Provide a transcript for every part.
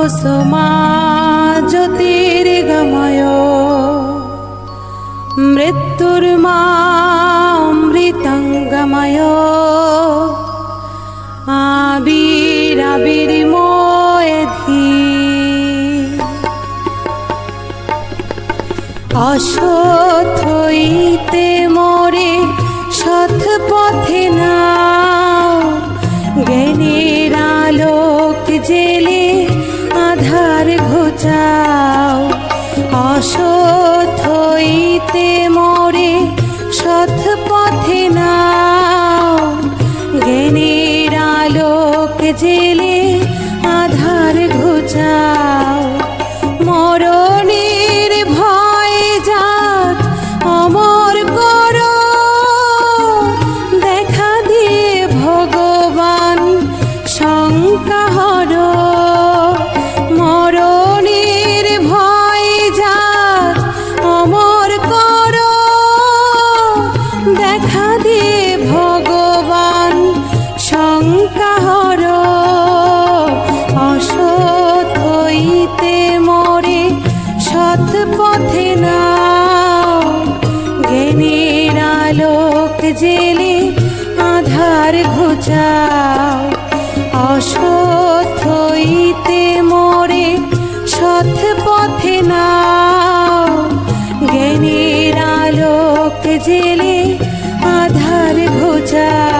কুসুমা জ্যোতির্গময়। মৃত্যুর মৃতঙ্গময় আবিরাবির্ময় ধী অসৎ হইতে মোরে সৎ পথে না জ্ঞানের ঘুচাও অসৎ হইতে মরে সৎ পথে নাও। জ্ঞানের আলোক জেলে দেখা দিয়ে ভগবান শঙ্কাহর। অসৎ হইতে মরে সৎ পথে নাও। জ্ঞানের আলোক জেলে আধার ঘুচাও। অসৎ হইতে মরে সৎ পথে নাও। জ্ঞানের আলোক জেলে আধার ঘুচাও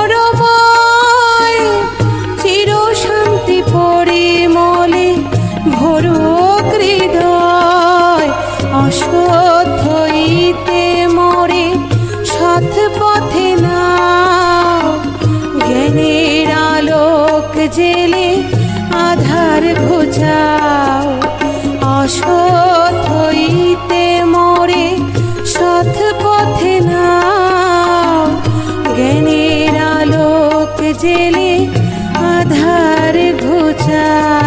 আধার ঘুচাও অসৎ হইতে মরে সৎ পথে নাও। জ্ঞানের আলোক জেলে আধার ঘুচাও।